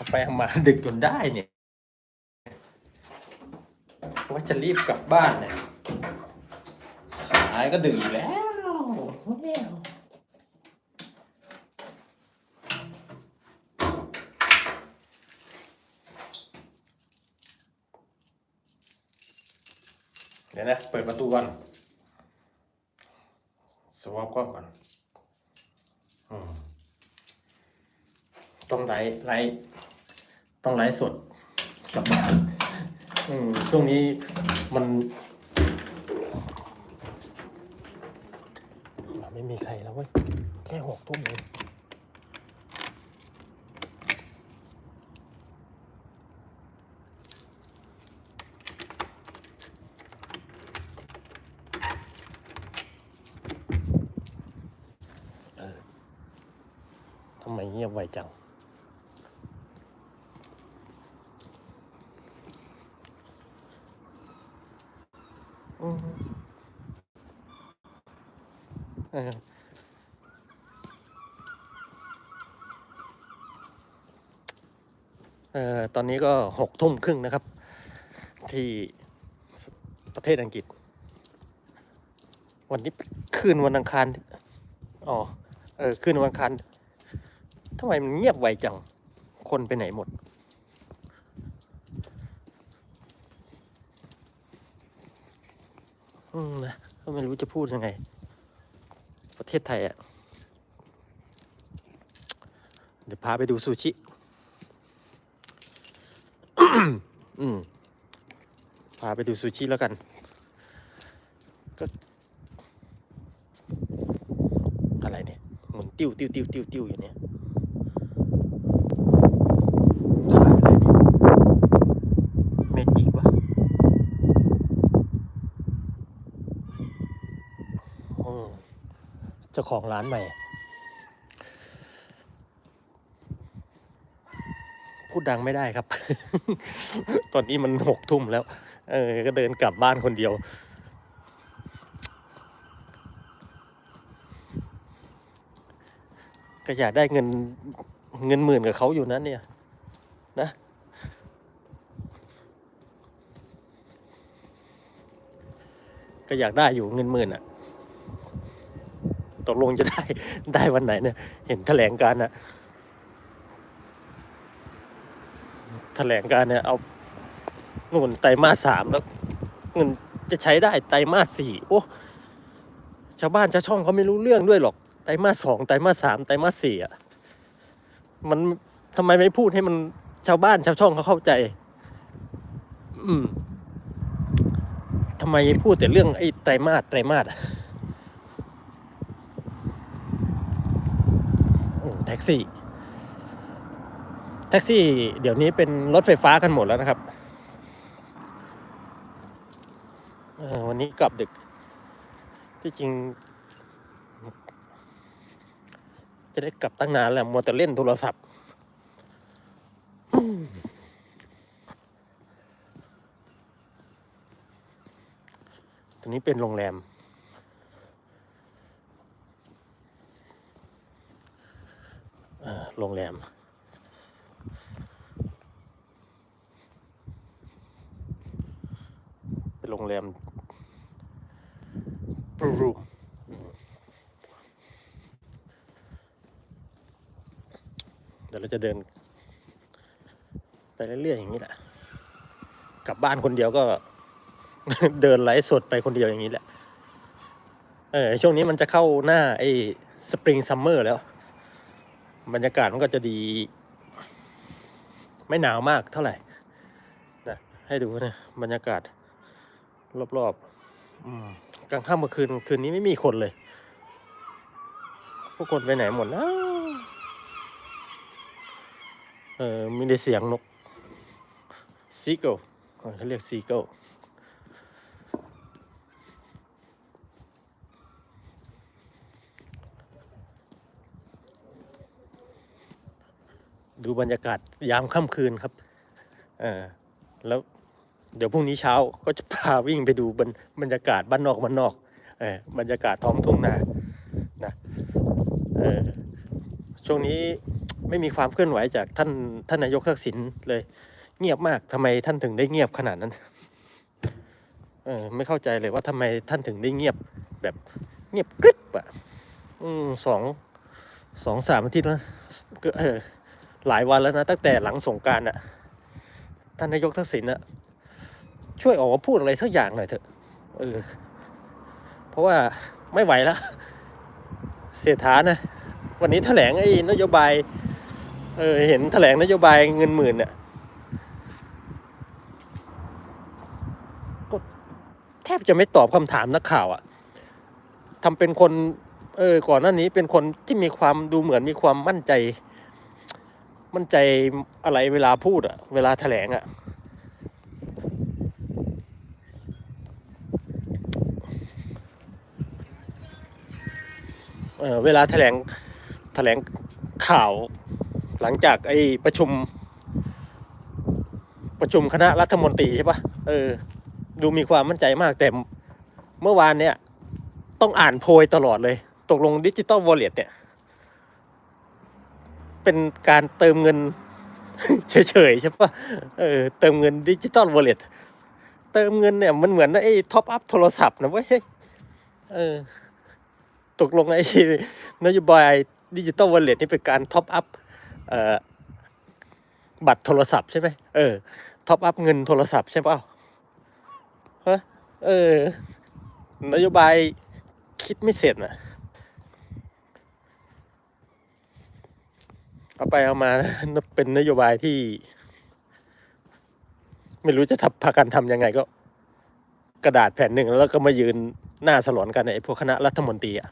เอาไปเอามาดึกจนได้เนี่ยว่าจะรีบกลับบ้านเนี่ยสายก็ดึกอีกแล้วเดี๋ยวนะ เปิดประตูก่อนสวอปกล้องก่อนต้องไลฟ์ไลฟ์ ต้องไลฟ์สดกลับบ้านช่วงนี้มัน ไม่มีใครแล้วเว้ย แค่หกทุ่มเองทำไมเงียบไวจัง เอ่อตอนนี้ก็หกทุ่มครึ่งนะครับ ที่ประเทศอังกฤษ วันนี้คืนวันอังคาร อ๋อ เออคืนวันอังคารทำไมมันเงียบไวจัง คนไปไหนหมด อืมนะก็ไม่รู้จะพูดยังไง ประเทศไทยอะ เดี๋ยวพาไปดูซูชิ อืมพาไปดูซูชิแล้วกันก็อะไรเนี่ยหมุนติ้วติ้วติ้วติ้วติ้วอยู่เนี่ยขายอ เนี่ยเมจิกปะอืมเจ้าของร้านใหม่ พูดดังไม่ได้ครับ ตอนนี้มันหกทุ่มแล้ว เออ ก็เดินกลับบ้านคนเดียว ก็อยากได้เงินเงินหมื่นกับเขาอยู่นั้นเนี่ย นะก็อยากได้อยู่เงินหมื่นอะ ตกลงจะได้ได้วันไหนเนี่ย เห็นแถลงการณ์อะแถลงการ์เนี่ยเอานู่นไตรมาสสามแล้วเงินจะใช้ได้ไตรมาสสี่โอ้ชาวบ้านชาวช่องเขาไม่รู้เรื่องด้วยหรอกไตรมาสสองไตรมาสสามไตรมาสสี่อะมันทำไมไม่พูดให้มันชาวบ้านชาวช่องเขาเข้าใจ อืมทำไมพูดแต่เรื่องไอ้ไตรมาสไตรมาสอะโอ้แท็กซี่ แท็กซี่เดี๋ยวนี้เป็นรถไฟฟ้ากันหมดแล้วนะครับออวันนี้กลับดึก ที่จริง จะได้กลับตั้งนานแล้วมัวแต่เล่นโทรศัพท์ตรงนี้เป็นโรงแรม เอ่อ โรงแรม เป็นโรงแรมบรูมเดี๋ยวเราจะเดิน ไปเรื่อยๆอย่างนี้แหละ กลับบ้านคนเดียวก็ เดินไลฟ์สดไปคนเดียวอย่างนี้แหละ เออช่วงนี้มันจะเข้าหน้าไอ้สปริงซัมเมอร์แล้ว บรรยากาศมันก็จะดี ไม่หนาวมากเท่าไหร่นะให้ดูนะบรรยากาศ รอบๆอืกลางค่ำกลางคืนคืนนี้ไม่มีคนเลย พวกคนไปไหนหมดนะเออมีแต่เสียงนกซีเกิลเขาเรียกซีเกิล ดูบรรยากาศยามค่ำคืนครับเออแล้วเดี๋ยวพรุ่งนี้เช้าก็จะพาวิ่งไปดูบรรบรรยากาศบ้านนอกบ้านนอกเออบรรยากาศท้องทุ่งนานะเออช่วงนี้ไม่มีความเคลื่อนไหวจากท่านท่านนายกทักษิณเลย เงียบมากทำไมท่านถึงได้เงียบขนาดนั้นเออไม่เข้าใจเลยว่าทำไมท่านถึงได้เงียบแบบเงียบกริบอะอืมสองสองสามอาทิตย์แล้วก็เออ หลายวันแล้วนะตั้งแต่หลังสงการอะท่านนายกทักษิณอะช่วยออกมาพูดอะไรสักอย่างหน่อยเถอะเออเพราะว่าไม่ไหวแล้วเสียฐานะ วันนี้แถลงไอ้นโยบายเออเห็นแถลงนโยบายเงินหมื่นเนี่ยก็แทบจะไม่ตอบคำถามนักข่าวอะทำเป็นคนเออก่อนหน้านี้เป็นคนที่มีความดูเหมือนมีความมั่นใจ มั่นใจอะไรเวลาพูดอะเวลาแถลงอะเเวลาแถลงแถลงข่าวหลังจากไอ้ประชุม ประชุมคณะรัฐมนตรีใช่ปะเออ ดูมีความมั่นใจมากแต่เมื่อวานเนี่ย ต้องอ่านโพยตลอดเลย ตกลงดิจิตอลวอลเล็ตเนี่ย เป็นการเติมเงินเฉยๆใช่ปะเออเติมเงินดิจิตอลวอลเล็ตเติมเงินเนี่ยมันเหมือนไอ้ท็อปอัพโทรศัพท์นะเว้ยเออตกลงไอ้นโยบายดิจิตอลวอลเล็ตนี่เป็นการท็อปอัพเอ่อบัตรโทรศัพท์ใช่ไหมเออท็อปอัพเงินโทรศัพท์ใช่เปล่าฮะเออนโยบายคิดไม่เสร็จนะ เอาไปเอามาเป็นนโยบายที่ ไม่รู้จะทำพากันทำยังไงก็ กระดาษแผ่นหนึ่งแล้วก็มายืนหน้าสลอนกันไอ้พวกคณะรัฐมนตรีอะ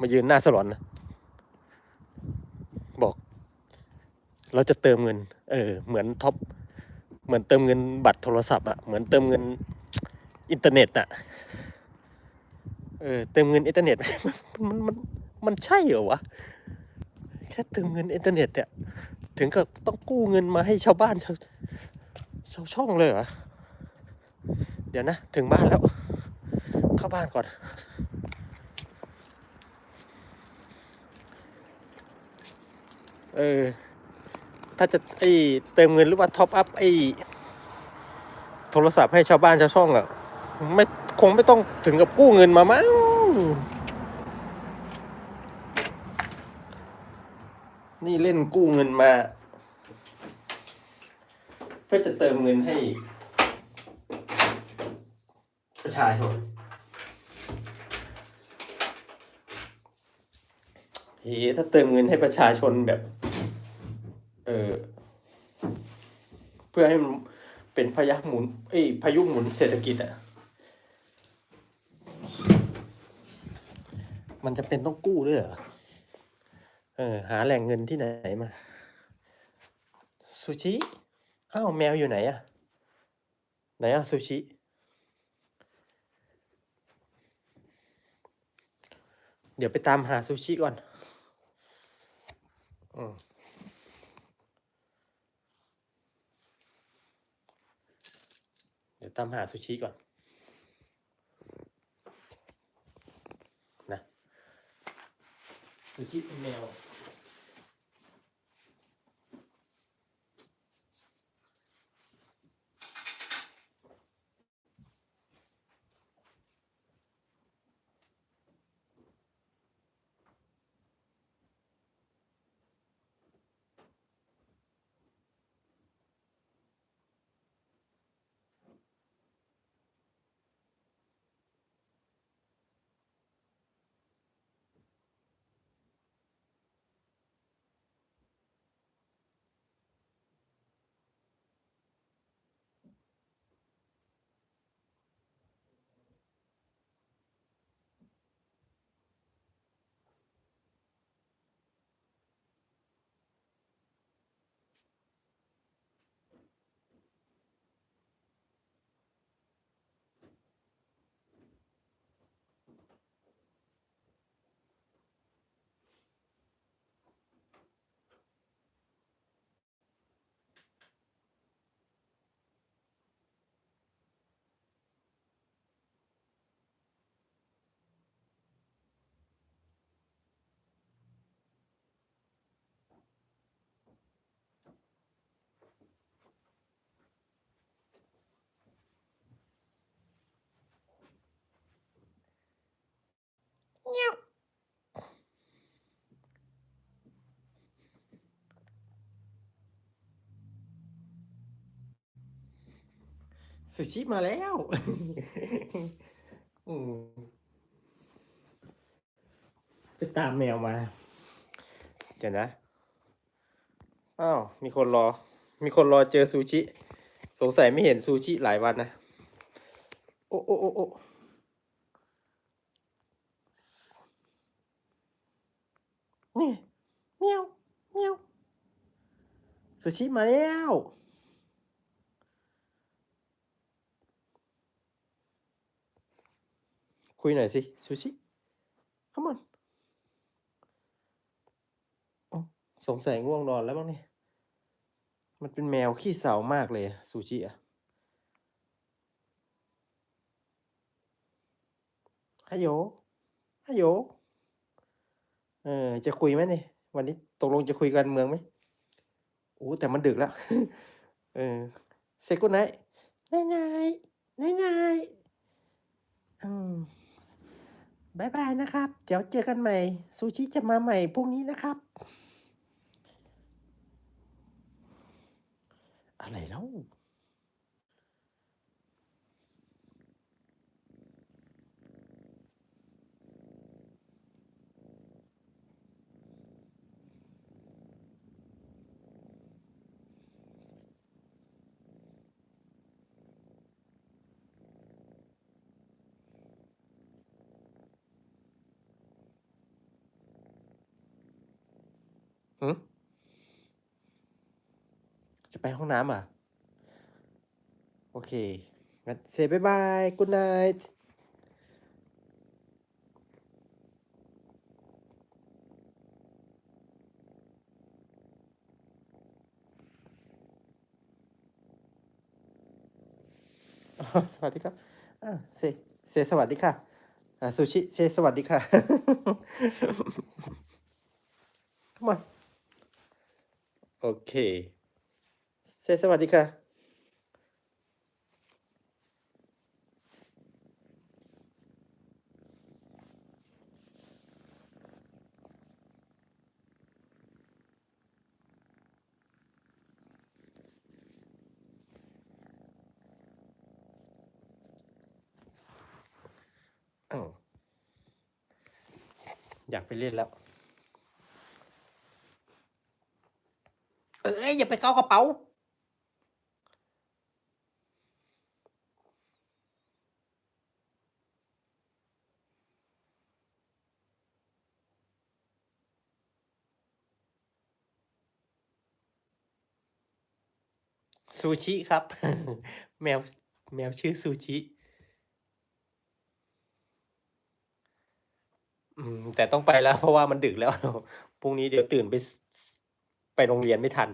มายืนหน้าสลอนนะบอก เราจะเติมเงิน เออ เหมือนท็อปเหมือนเติมเงินบัตรโทรศัพท์อะเหมือนเติมเงินอินเทอร์เน็ตอะเออเติมเงินอินเทอร์เน็ตมันมันมันใช่เหรอวะ แค่เติมเงินอินเทอร์เน็ตเนี่ย ถึงกับต้องกู้เงินมาให้ชาวบ้านชาวชาวช่องเลยเหรอ เดี๋ยวนะ ถึงบ้านแล้ว เข้าบ้านก่อน เออ ถ้าจะไอเติมเงินหรือว่าท็อปอัพไอโทรศัพท์ให้ชาวบ้านชาวช่องอะไม่คงไม่ต้องถึงกับกู้เงินมามั้ง นี่เล่นกู้เงินมา เพื่อจะเติมเงินให้ ประชาชนเฮ้ถ้าเติมเงินให้ประชาชนแบบ เออเพื่อให้มันเป็นพยักหมุนเอ้ยพายุหมุนเศรษฐกิจอะ่ะมันจะเป็นต้องกู้ด้วยเหรอ เออหาแหล่งเงินที่ไหนมาซูชิอ้าวแมวอยู่ไหนอะไหนอะซูชิเดี๋ยวไปตามหาซูชิก่อนอเดี๋ยวตามหาซูชิก่อน นะซูชิเป็นแมว ซูชิมาแล้ว อืมไปตามแมวมา เดี๋ยวนะ อ้าว มีคนรอ มีคนรอเจอซูชิ สงสัยไม่เห็นซูชิหลายวันนะ โอ้โอ้โอ้โอ้นี่เมียวเมียวซูชิมาแล้ว คุยหน่อยสิซูชิ come on อ๋อสงสัยง่วงนอนแล้วบ้างเนี่ย มันเป็นแมวขี้เศร้ามากเลยซูชิอะฮัลโหลฮัลโหลเออ จะคุยไหมเนี่ย วันนี้ตกลงจะคุยกันเมืองไหมโอ้แต่มันดึกแล้ว เออเซกุไนไนไนไนไนอืม บายบายนะครับ เดี๋ยวเจอกันใหม่ ซูชิจะมาใหม่พรุ่งนี้นะครับ อะไรแล้ว หืจะไปห้องน้ำอะ โอเค งั้นเซบายบาย good night สวัสดีครับอ่เซเซสวัสดีค่ะซูชิ เซสวัสดีค่ะ come on โอเคเซสวัสดีค่ะ อยากไปเล่นแล้ว เอย่าไปเกากระเป๋า ซูชิครับ แมวแมวชื่อซูชิ อืม แต่ต้องไปแล้วเพราะว่ามันดึกแล้ว พรุ่งนี้เดี๋ยวตื่นไปไปโรงเรียนไม่ทัน